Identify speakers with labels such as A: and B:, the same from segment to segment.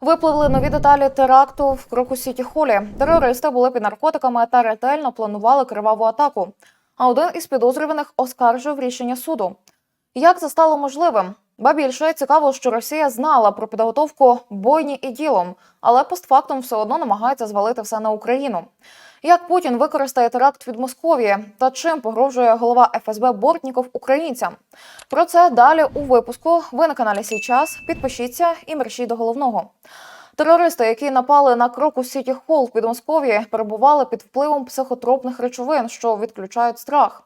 A: Випливли нові деталі теракту в Кроку Сіті Холі. Терористи були під наркотиками та ретельно планували криваву атаку. А один із підозрюваних оскаржив рішення суду. Як це стало можливим? Ба більше цікаво, що Росія знала про підготовку бойні і ділом, але постфактум все одно намагається звалити все на Україну. Як Путін використає теракт від Московії та чим погрожує голова ФСБ Бортніков українцям? Про це далі у випуску. Ви на каналі Сій час. Підпишіться і мерщій до головного. Терористи, які напали на кроку Сіті Холл в Підмосков'ї, перебували під впливом психотропних речовин, що відключають страх.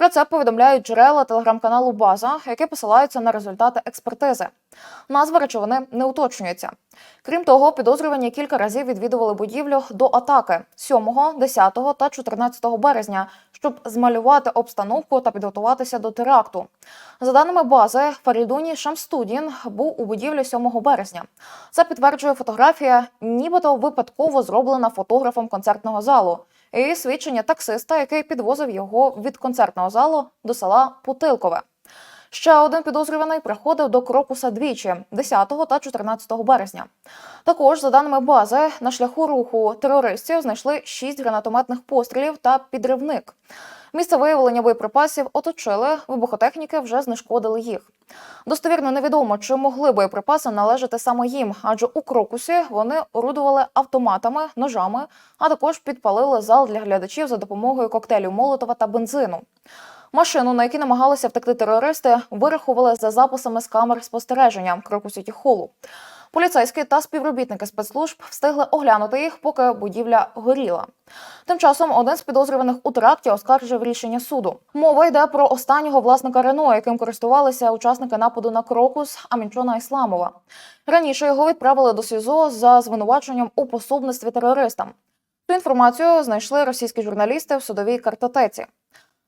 A: Про це повідомляють джерела телеграм-каналу База, які посилаються на результати експертизи. Назва речовини не уточнюється. Крім того, підозрювані кілька разів відвідували будівлю до атаки 7, 10 та 14 березня, щоб змалювати обстановку та підготуватися до теракту. За даними бази, Фарідуні Шамстудін був у будівлі 7 березня. Це підтверджує фотографія, нібито випадково зроблена фотографом концертного залу, і свідчення таксиста, який підвозив його від концертного залу до села Путилкове. Ще один підозрюваний приходив до Крокуса двічі 10 та 14 березня. Також, за даними бази, на шляху руху терористів знайшли шість гранатометних пострілів та підривник. Місце виявлення боєприпасів оточили, вибухотехніки вже знешкодили їх. Достовірно невідомо, чи могли боєприпаси належати саме їм, адже у Крокусі вони орудували автоматами, ножами, а також підпалили зал для глядачів за допомогою коктейлів Молотова та бензину. Машину, на якій намагалися втекти терористи, вирахували за записами з камер спостереження Кроку Сіті Холу. Поліцейські та співробітники спецслужб встигли оглянути їх, поки будівля горіла. Тим часом один з підозрюваних у теракті оскаржив рішення суду. Мова йде про останнього власника Рено, яким користувалися учасники нападу на Крокус Амінчона Ісламова. Раніше його відправили до СІЗО за звинуваченням у пособництві терористам. Цю інформацію знайшли російські журналісти в судовій картотеці.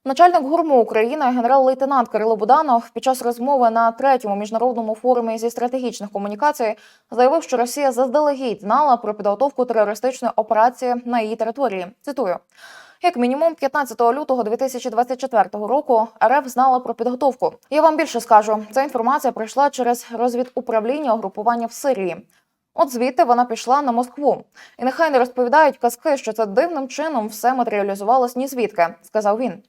A: Начальник ГУРМУ України генерал-лейтенант Кирило Буданов під час розмови на третьому міжнародному форумі зі стратегічних комунікацій заявив, що Росія заздалегідь знала про підготовку терористичної операції на її території. Цитую. Як мінімум, 15 лютого 2024 року РФ знала про підготовку. Я вам більше скажу, ця інформація прийшла через розвідуправління угрупування в Сирії. От звідти вона пішла на Москву. І нехай не розповідають казки, що це дивним чином все матеріалізувалось ні звідки, сказав він.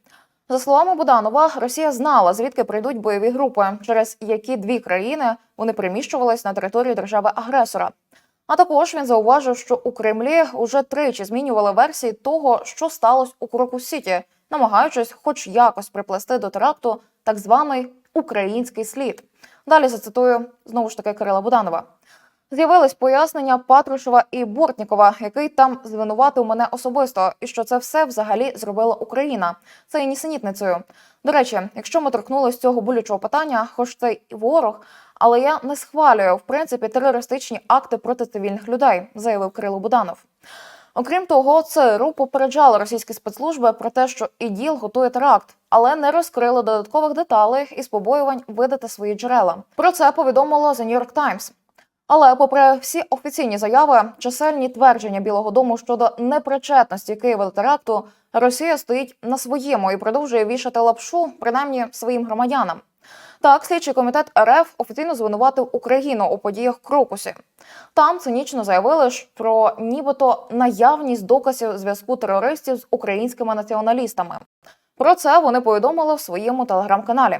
A: За словами Буданова, Росія знала, звідки прийдуть бойові групи, через які дві країни вони приміщувались на територію держави-агресора. А також він зауважив, що у Кремлі уже тричі змінювали версії того, що сталося у Крокус Сіті, намагаючись, хоч якось приплести до теракту так званий український слід. Далі зацитую знову ж таки Кирила Буданова. З'явились пояснення Патрушева і Бортнікова, який там звинуватив мене особисто, і що це все взагалі зробила Україна. Це є нісенітницею. До речі, якщо ми торкнулись цього болючого питання, хоч це і ворог, але я не схвалюю в принципі терористичні акти проти цивільних людей, заявив Кирило Буданов. Окрім того, ЦРУ попереджали російські спецслужби про те, що іділ готує теракт, але не розкрили додаткових деталей із побоювань видати свої джерела. Про це повідомило The New York Times. Але, попри всі офіційні заяви, чисельні твердження Білого Дому щодо непричетності Києва до теракту, Росія стоїть на своєму і продовжує вішати лапшу, принаймні своїм громадянам. Так, слідчий комітет РФ офіційно звинуватив Україну у подіях Крокусі. Там цинічно заявили ж про нібито наявність доказів зв'язку терористів з українськими націоналістами. Про це вони повідомили в своєму телеграм-каналі.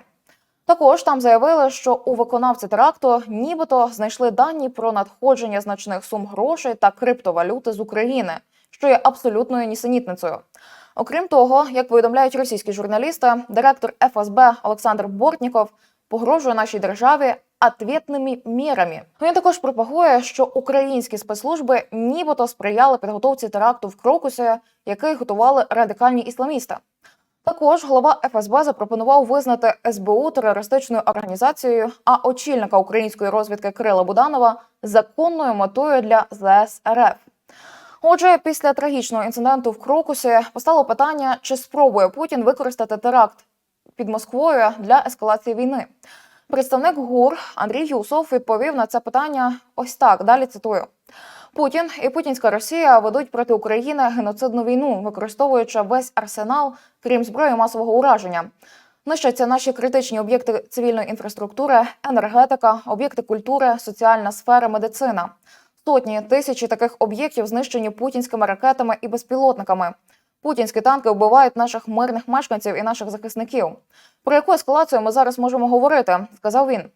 A: Також там заявили, що у виконавці теракту нібито знайшли дані про надходження значних сум грошей та криптовалюти з України, що є абсолютною нісенітницею. Окрім того, як повідомляють російські журналісти, директор ФСБ Олександр Бортніков погрожує нашій державі ответними мірами. Він також пропагує, що українські спецслужби нібито сприяли підготовці теракту в Крокусі, який готували радикальні ісламісти. Також голова ФСБ запропонував визнати СБУ терористичною організацією, а очільника української розвідки Кирила Буданова законною метою для ЗС РФ. Отже, після трагічного інциденту в Крокусі постало питання, чи спробує Путін використати теракт під Москвою для ескалації війни. Представник ГУР Андрій Юсов відповів на це питання ось так. Далі цитую. Путін і путінська Росія ведуть проти України геноцидну війну, використовуючи весь арсенал, крім зброї масового ураження. Нищаться наші критичні об'єкти цивільної інфраструктури, енергетика, об'єкти культури, соціальна сфера, медицина. Сотні тисячі таких об'єктів знищені путінськими ракетами і безпілотниками. Путінські танки вбивають наших мирних мешканців і наших захисників. Про яку ескалацію ми зараз можемо говорити, сказав він.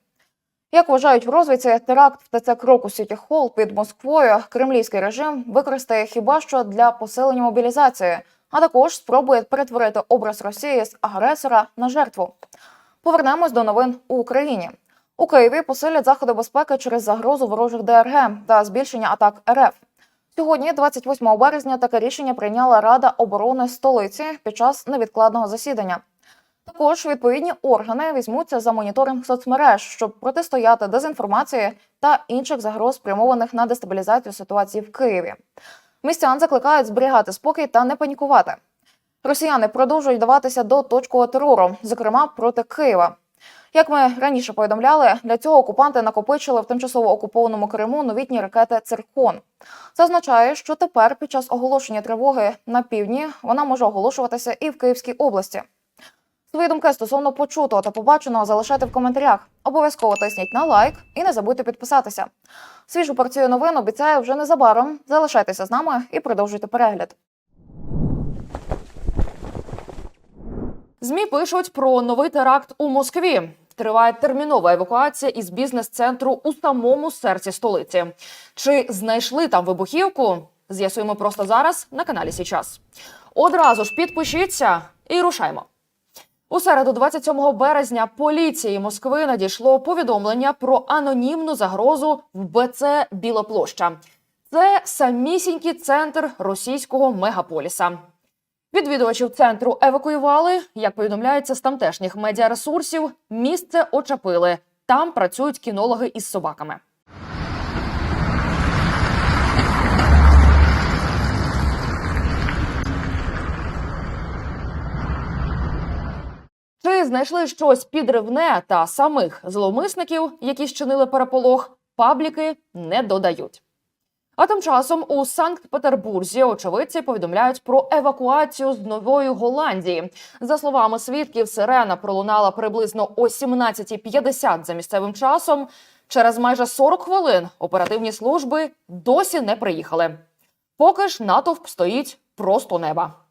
A: Як вважають в розвідці, теракт в ТЦ Кроку Сіті Холл під Москвою кремлівський режим використає хіба що для посилення мобілізації, а також спробує перетворити образ Росії з агресора на жертву. Повернемось до новин у Україні. У Києві посилять заходи безпеки через загрозу ворожих ДРГ та збільшення атак РФ. Сьогодні, 28 березня, таке рішення прийняла Рада оборони столиці під час невідкладного засідання. Також відповідні органи візьмуться за моніторинг соцмереж, щоб протистояти дезінформації та інших загроз, спрямованих на дестабілізацію ситуації в Києві. Містян закликають зберігати спокій та не панікувати. Росіяни продовжують даватися до точкового терору, зокрема проти Києва. Як ми раніше повідомляли, для цього окупанти накопичили в тимчасово окупованому Криму новітні ракети Циркон. Це означає, що тепер, під час оголошення тривоги на півдні, вона може оголошуватися і в Київській області. Свої думки стосовно почутого та побаченого залишайте в коментарях. Обов'язково тисніть на лайк і не забудьте підписатися. Свіжу порцію новин обіцяю вже незабаром. Залишайтеся з нами і продовжуйте перегляд.
B: ЗМІ пишуть про новий теракт у Москві. Триває термінова евакуація із бізнес-центру у самому серці столиці. Чи знайшли там вибухівку? З'ясуємо просто зараз на каналі Січас. Одразу ж підпишіться і рушаймо. У середу, 27 березня, поліції Москви надійшло повідомлення про анонімну загрозу в БЦ Білоплоща. Це самісінький центр російського мегаполіса. Відвідувачів центру евакуювали. Як повідомляється з тамтешніх медіаресурсів, місце очепили. Там працюють кінологи із собаками. Чи знайшли щось підривне та самих зловмисників, які зчинили переполох, пабліки не додають. А тим часом у Санкт-Петербурзі очевидці повідомляють про евакуацію з Нової Голландії. За словами свідків, сирена пролунала приблизно о 17.50 за місцевим часом. Через майже 40 хвилин оперативні служби досі не приїхали. Поки ж натовп стоїть просто неба.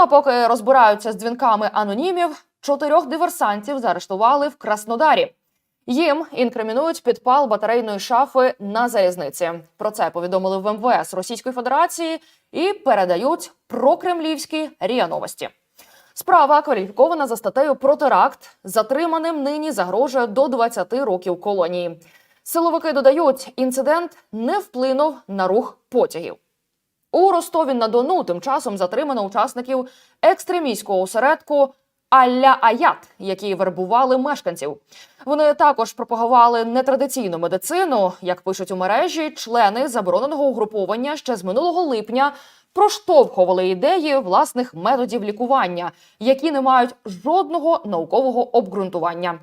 B: Ну а поки розбираються з дзвінками анонімів, чотирьох диверсантів заарештували в Краснодарі. Їм інкримінують підпал батарейної шафи на залізниці. Про це повідомили в МВС Російської Федерації і передають прокремлівські РІА Новості. Справа кваліфікована за статтею про теракт. Затриманим нині загрожує до 20 років колонії. Силовики додають, інцидент не вплинув на рух потягів. У Ростові на Дону тим часом затримано учасників екстремістського осередку Алля Аят, які вербували мешканців. Вони також пропагували нетрадиційну медицину. Як пишуть у мережі, члени забороненого угруповання ще з минулого липня проштовхували ідеї власних методів лікування, які не мають жодного наукового обґрунтування.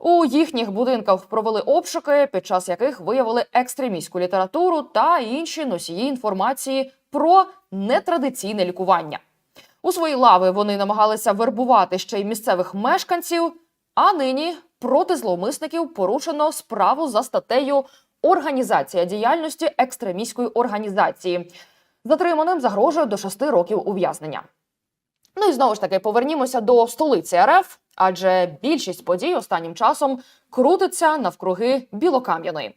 B: У їхніх будинках провели обшуки, під час яких виявили екстремістську літературу та інші носії інформації про нетрадиційне лікування. У свої лави вони намагалися вербувати ще й місцевих мешканців. А нині проти зловмисників порушено справу за статтею Організація діяльності екстремістської організації. Затриманим загрожує до 6 років ув'язнення. Ну і знову ж таки повернімося до столиці РФ, адже більшість подій останнім часом крутиться навкруги Білокам'яної.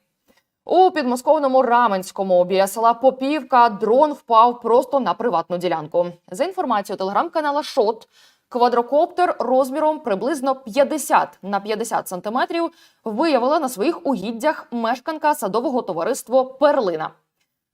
B: У підмосковному Раменському біля села Попівка дрон впав просто на приватну ділянку. За інформацією телеграм-канала Шот, квадрокоптер розміром приблизно 50 на 50 сантиметрів виявила на своїх угіддях мешканка садового товариства Перлина.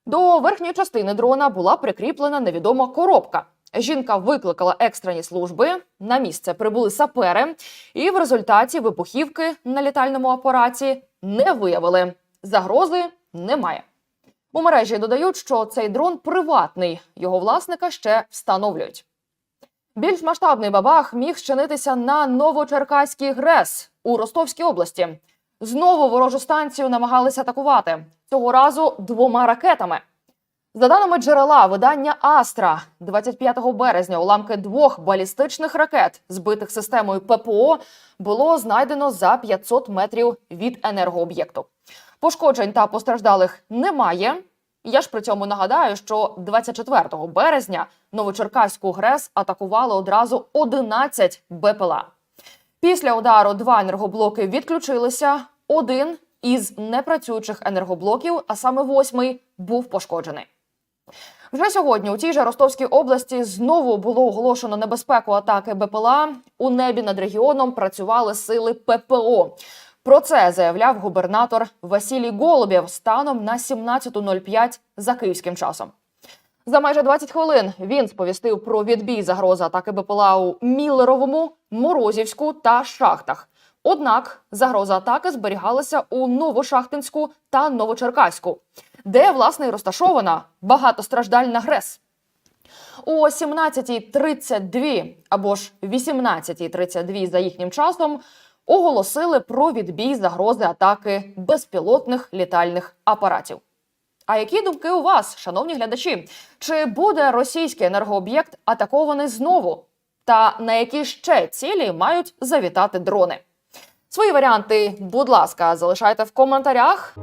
B: До верхньої частини дрона була прикріплена невідома коробка. Жінка викликала екстрені служби. На місце прибули сапери, і в результаті вибухівки на літальному апараті не виявили. Загрози немає. У мережі додають, що цей дрон приватний, його власника ще встановлюють. Більш масштабний бабах міг щинитися на Новочеркаський ГРЕС у Ростовській області. Знову ворожу станцію намагалися атакувати цього разу двома ракетами. За даними джерела видання Астра, 25 березня уламки двох балістичних ракет, збитих системою ППО, було знайдено за 500 метрів від енергооб'єкту. Пошкоджень та постраждалих немає. Я ж при цьому нагадаю, що 24 березня Новочеркаську ГРЕС атакували одразу 11 БПЛА. Після удару два енергоблоки відключилися. Один із непрацюючих енергоблоків, а саме восьмий, був пошкоджений. Вже сьогодні у тій же Ростовській області знову було оголошено небезпеку атаки БПЛА. У небі над регіоном працювали сили ППО. Про це заявляв губернатор Василій Голубєв станом на 17.05 за київським часом. За майже 20 хвилин він сповістив про відбій загрози атаки БПЛА у Міллеровому, Морозівську та Шахтах. Однак загроза атаки зберігалася у Новошахтинську та Новочеркаську, де власне розташована багатостраждальна ГРЕС. О 17.32 або ж 18.32 за їхнім часом оголосили про відбій загрози атаки безпілотних літальних апаратів. А які думки у вас, шановні глядачі? Чи буде російський енергооб'єкт атакований знову? Та на які ще цілі мають завітати дрони? Свої варіанти, будь ласка, залишайте в коментарях.